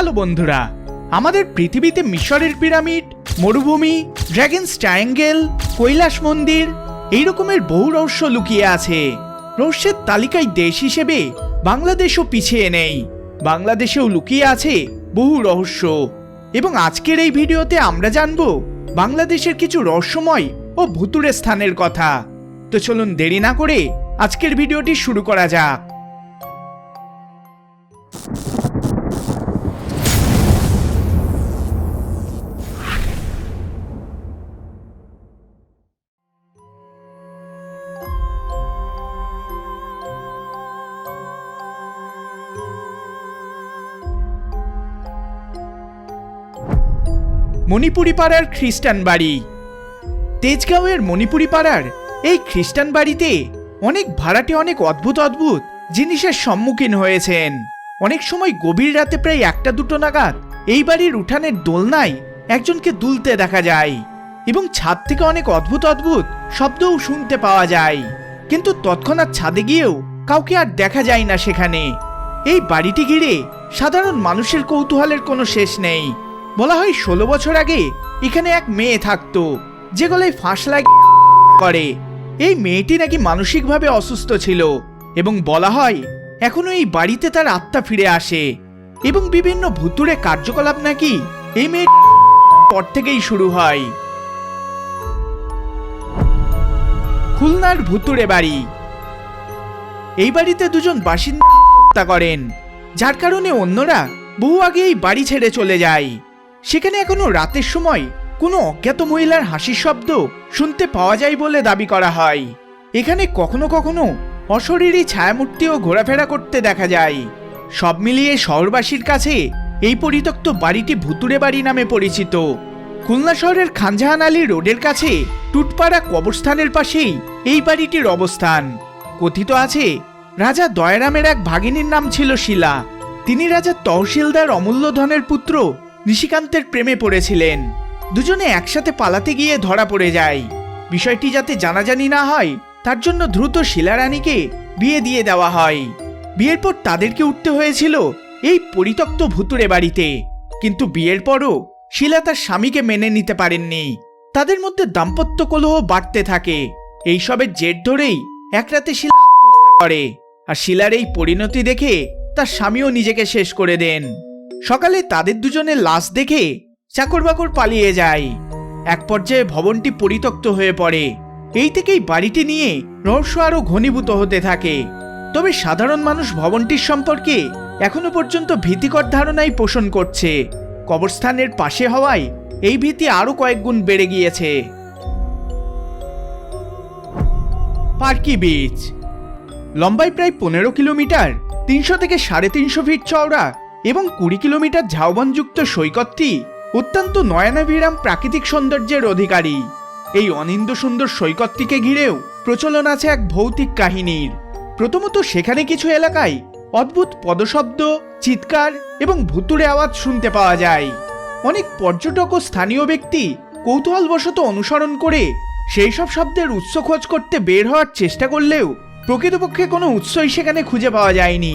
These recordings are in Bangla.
হ্যালো বন্ধুরা, আমাদের পৃথিবীতে মিশরের পিরামিড, মরুভূমি ড্র্যাগনস ট্রায়াঙ্গেল কৈলাস মন্দির, এই রকমের বহু রহস্য লুকিয়ে আছে। রহস্যের তালিকায় দেশ হিসেবে বাংলাদেশও পিছিয়ে নেই। বাংলাদেশেও লুকিয়ে আছে বহু রহস্য। এবং আজকের এই ভিডিওতে আমরা জানব বাংলাদেশের কিছু রহস্যময় ও ভুতুরে স্থানের কথা। তো চলুন দেরি না করে আজকের ভিডিওটি শুরু করা যাক। মণিপুরি পাড়ার খ্রিস্টান বাড়ি। তেজগাঁওয়ের মণিপুরি পাড়ার এই খ্রিস্টান বাড়িতে অনেক ভাড়াটে অনেক অদ্ভুত অদ্ভুত জিনিসের সম্মুখীন হয়েছেন। অনেক সময় গভীর রাতে প্রায় একটা দুটো নাগাদ এই বাড়ির উঠানের দোলনায় একজনকে দুলতে দেখা যায় এবং ছাদ থেকে অনেক অদ্ভুত অদ্ভুত শব্দও শুনতে পাওয়া যায়। কিন্তু তৎক্ষণাৎ ছাদে গিয়েও কাউকে আর দেখা যায় না সেখানে। এই বাড়িটি ঘিরে সাধারণ মানুষের কৌতূহলের কোনো শেষ নেই। বলা হয় ষোলো বছর আগে এখানে এক মেয়ে থাকতো, যে গলায় ফাঁস লাগে করে। এই মেয়েটি নাকি মানসিকভাবে অসুস্থ ছিল এবং বলা হয় এখনও এই বাড়িতে তার আত্মা ফিরে আসে এবং বিভিন্ন ভুতুরে কার্যকলাপ নাকি এই মেয়ে পর থেকেই শুরু হয়। খুলনার ভুতুরে বাড়ি। এই বাড়িতে দুজন বাসিন্দা হত্যা করেন, যার কারণে অন্যরা বহু আগে এই বাড়ি ছেড়ে চলে যায়। সেখানে এখনও রাতের সময় কোনো অজ্ঞাত মহিলার হাসির শব্দ শুনতে পাওয়া যায় বলে দাবি করা হয়। এখানে কখনো কখনো অশরীরী ছায়ামূর্তিও ঘোরাফেরা করতে দেখা যায়। সব মিলিয়ে শহরবাসীর কাছে এই পরিত্যক্ত বাড়িটি ভুতুরে বাড়ি নামে পরিচিত। খুলনা শহরের খানজাহান আলী রোডের কাছে টুটপাড়া কবরস্থানের পাশেই এই বাড়িটির অবস্থান। কথিত আছে, রাজা দয়ারামের এক ভাগিনীর নাম ছিল শিলা। তিনি রাজা তহসিলদার অমূল্য ধনের পুত্র নিশিকান্তের প্রেমে পড়েছিলেন। দুজনে একসাথে পালাতে গিয়ে ধরা পড়ে যায়। বিষয়টি যাতে জানাজানি না হয়, তার জন্য দ্রুত শিলারানীকে বিয়ে দিয়ে দেওয়া হয়। বিয়ের পর তাদেরকে উঠতে হয়েছিল এই পরিত্যক্ত ভুতুরে বাড়িতে। কিন্তু বিয়ের পরও শিলা তার স্বামীকে মেনে নিতে পারেননি। তাদের মধ্যে দাম্পত্য কলহ বাড়তে থাকে। এইসবের জের ধরেই এক রাতে শিলা করে। আর শিলার এই পরিণতি দেখে তার স্বামীও নিজেকে শেষ করে দেন। সকালে তাদের দুজনের লাশ দেখে চাকর বাকর পালিয়ে যায়। এক পর্যায়ে ভবনটি পরিত্যক্ত হয়ে পড়ে। এই থেকেই বাড়িটি নিয়ে রহস্য আরও ঘনীভূত হতে থাকে। তবে সাধারণ মানুষ ভবনটির সম্পর্কে এখনও পর্যন্ত ভীতিকর ধারণাই পোষণ করছে। কবরস্থানের পাশে হওয়ায় এই ভীতি আরও কয়েক গুণ বেড়ে গিয়েছে। পার্কি বিচ। লম্বায় প্রায় পনেরো কিলোমিটার, তিনশো থেকে সাড়ে তিনশো ফিট চওড়া এবং কুড়ি কিলোমিটার ঝাউবনযুক্ত সৈকতটি অত্যন্ত নয়নাভিরাম প্রাকৃতিক সৌন্দর্যের অধিকারী। এই অনিন্দ সুন্দর সৈকতটিকে ঘিরেও প্রচলন আছে এক ভৌতিক কাহিনীর। প্রথমত সেখানে কিছু এলাকায় অদ্ভুত পদশব্দ, চিৎকার এবং ভুতুরে আওয়াজ শুনতে পাওয়া যায়। অনেক পর্যটক ও স্থানীয় ব্যক্তি কৌতূহলবশত অনুসরণ করে সেই সব শব্দের উৎস খোঁজ করতে বের হওয়ার চেষ্টা করলেও প্রকৃতপক্ষে কোনো উৎসই সেখানে খুঁজে পাওয়া যায়নি।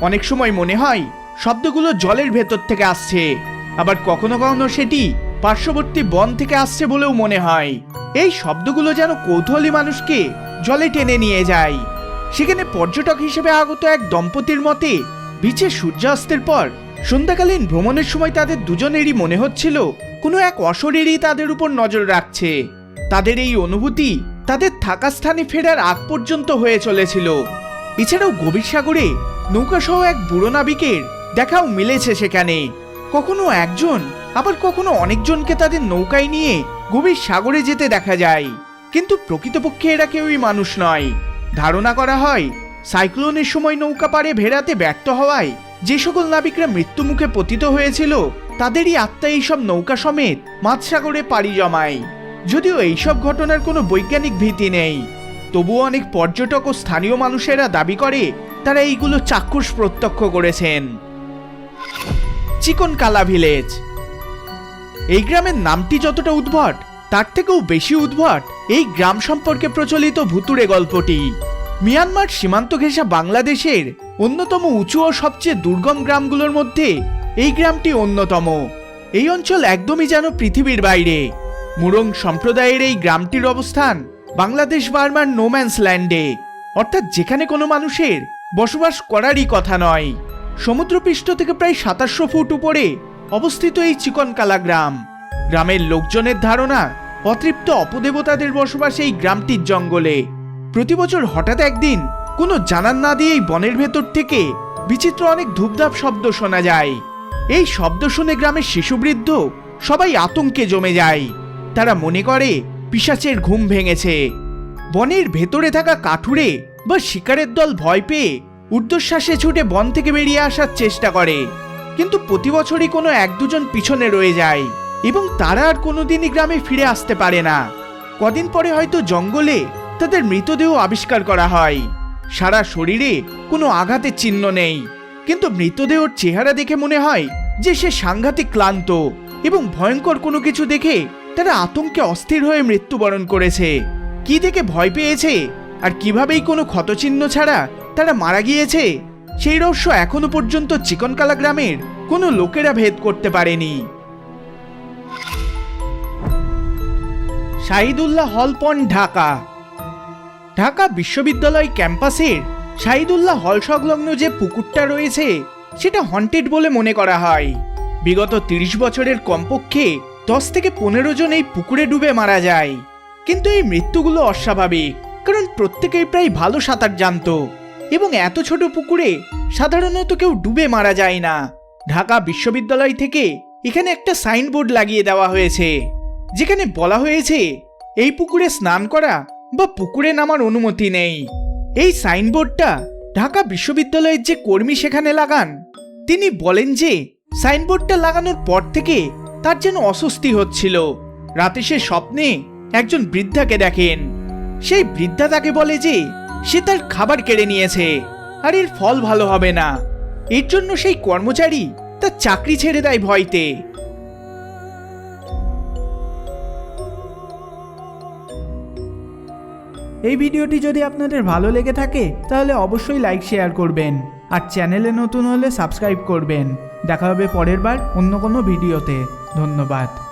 অনেক সময় মনে হয় শব্দগুলো জলের ভেতর থেকে আসছে। আবার কখনো কখনো সেটি পার্শ্ববর্তী বন থেকে আসছে বলেও মনে হয়। এই শব্দগুলো যেন কৌতূহলী মানুষকে জলে টেনে নিয়ে যায়। সেখানে পর্যটক হিসেবে আগত এক দম্পতির মতে, বিচে সূর্যাস্তের পর সন্ধ্যাকালীন ভ্রমণের সময় তাদের দুজনেরই মনে হচ্ছিল, কোনো এক অশরীরই তাদের উপর নজর রাখছে। তাদের এই অনুভূতি তাদের থাকা স্থানে ফেরার আগ পর্যন্ত হয়ে চলেছিল। এছাড়াও গভীর সাগরে নৌকাসহ এক বুড়ো নাবিকের দেখাও মিলেছে সেখানে। কখনো একজন, আবার কখনো অনেকজনকে তাদের নৌকায় নিয়ে গভীর সাগরে যেতে দেখা যায়। কিন্তু প্রকৃতপক্ষে এরা কেউই মানুষ নয়। ধারণা করা হয়, সাইক্লোনের সময় নৌকা পাড়ে ভেড়াতে ব্যর্থ হওয়ায় যে সকল নাবিকরা মৃত্যুমুখে পতিত হয়েছিল, তাদেরই আত্মা এইসব নৌকা সমেত মাঝসাগরে পাড়ি জমায়। যদিও এইসব ঘটনার কোনো বৈজ্ঞানিক ভীতি নেই। তবুও অনেক পর্যটক ও স্থানীয় মানুষেরা দাবি করে, তারা এইগুলো চাক্ষুষ প্রত্যক্ষ করেছেন। চিকন কালা ভিলেজ। এই গ্রামের নামটি যতটা উদ্ভট, তার থেকেও বেশি উদ্ভট এই গ্রাম সম্পর্কে প্রচলিত ভুতুরে গল্পটি। মিয়ানমার সীমান্ত ঘেঁষা বাংলাদেশের অন্যতম উঁচু ও সবচেয়ে দুর্গম গ্রামগুলোর মধ্যে এই গ্রামটি অন্যতম। এই অঞ্চল একদমই যেন পৃথিবীর বাইরে। মুরং সম্প্রদায়ের এই গ্রামটির অবস্থান বাংলাদেশ বার্মার নোম্যান্স ল্যান্ডে অর্থাৎ যেখানে কোনো মানুষের বসবাস করারই কথা নয়। সমুদ্রপৃষ্ঠ থেকে প্রায় সাতাশশো ফুট উপরে অবস্থিত এই চিকনকালা গ্রাম। গ্রামের লোকজনের ধারণা, অতৃপ্ত অপদেবতাদের বসবাস এই গ্রামটির জঙ্গলে। প্রতি বছর হঠাৎ একদিন কোনো জানান না দিয়েই বনের ভেতর থেকে বিচিত্র অনেক ধূপধাপ শব্দ শোনা যায়। এই শব্দ শুনে গ্রামের শিশুবৃদ্ধ সবাই আতঙ্কে জমে যায়। তারা মনে করে পিশাচের ঘুম ভেঙেছে। বনের ভেতরে থাকা কাঠুরে বা শিকারের দল ভয় পেয়ে ঊর্ধ্বশ্বাসে ছুটে বন থেকে বেরিয়ে আসার চেষ্টা করে। কিন্তু প্রতি বছরই কোনো এক দুজন পিছনে রয়ে যায় এবং তারা আর কোনোদিনই গ্রামে ফিরে আসতে পারে না। কদিন পরে হয়তো জঙ্গলে তাদের মৃতদেহ আবিষ্কার করা হয়। সারা শরীরে কোনো আঘাতের চিহ্ন নেই। কিন্তু মৃতদেহর চেহারা দেখে মনে হয় যে সে সাংঘাতিক ক্লান্ত এবং ভয়ঙ্কর কোনো কিছু দেখে তারা আতঙ্কে অস্থির হয়ে মৃত্যুবরণ করেছে। কি দেখে ভয় পেয়েছে আর কিভাবেই কোনো ক্ষতচিহ্ন ছাড়া তারা মারা গিয়েছে। সেই রহস্য এখনও পর্যন্ত চিকনকালা গ্রামের কোনো লোকেরা ভেদ করতে পারেনি। শাহিদুল্লাহ হলপন ঢাকা। ঢাকা বিশ্ববিদ্যালয় ক্যাম্পাসের শাহিদুল্লাহ হল সংলগ্ন যে পুকুরটা রয়েছে, সেটা হন্টেড বলে মনে করা হয়। বিগত তিরিশ বছরের কমপক্ষে দশ থেকে পনেরো জন এই পুকুরে ডুবে মারা যায়। কিন্তু এই মৃত্যুগুলো অস্বাভাবিক, কারণ প্রত্যেকেই প্রায় ভালো সাঁতার জানতো। এবং এত ছোট পুকুরে সাধারণত কেউ ডুবে মারা যায় না। ঢাকা বিশ্ববিদ্যালয় থেকে এখানে একটা সাইনবোর্ড লাগিয়ে দেওয়া হয়েছে, যেখানে বলা হয়েছে, এই পুকুরে স্নান করা বা পুকুরে নামার অনুমতি নেই। এই সাইনবোর্ডটা ঢাকা বিশ্ববিদ্যালয়ের যে কর্মী সেখানে লাগান, তিনি বলেন যে সাইনবোর্ডটা লাগানোর পর থেকে তার যেন অস্বস্তি হচ্ছিল। রাতে সে স্বপ্নে একজন বৃদ্ধাকে দেখেন। সেই বৃদ্ধা তাকে বলে যে সে তার খাবার কেড়ে নিয়েছে। আর এর ফল ভালো হবে না। এর জন্য সেই কর্মচারী তার চাকরি ছেড়ে দেয় ভয়তে। এই ভিডিওটি যদি আপনাদের ভালো লেগে থাকে, তাহলে অবশ্যই লাইক, শেয়ার করবেন। আর চ্যানেলে নতুন হলে সাবস্ক্রাইব করবেন। দেখা হবে পরের বার অন্য কোনো ভিডিওতে। ধন্যবাদ।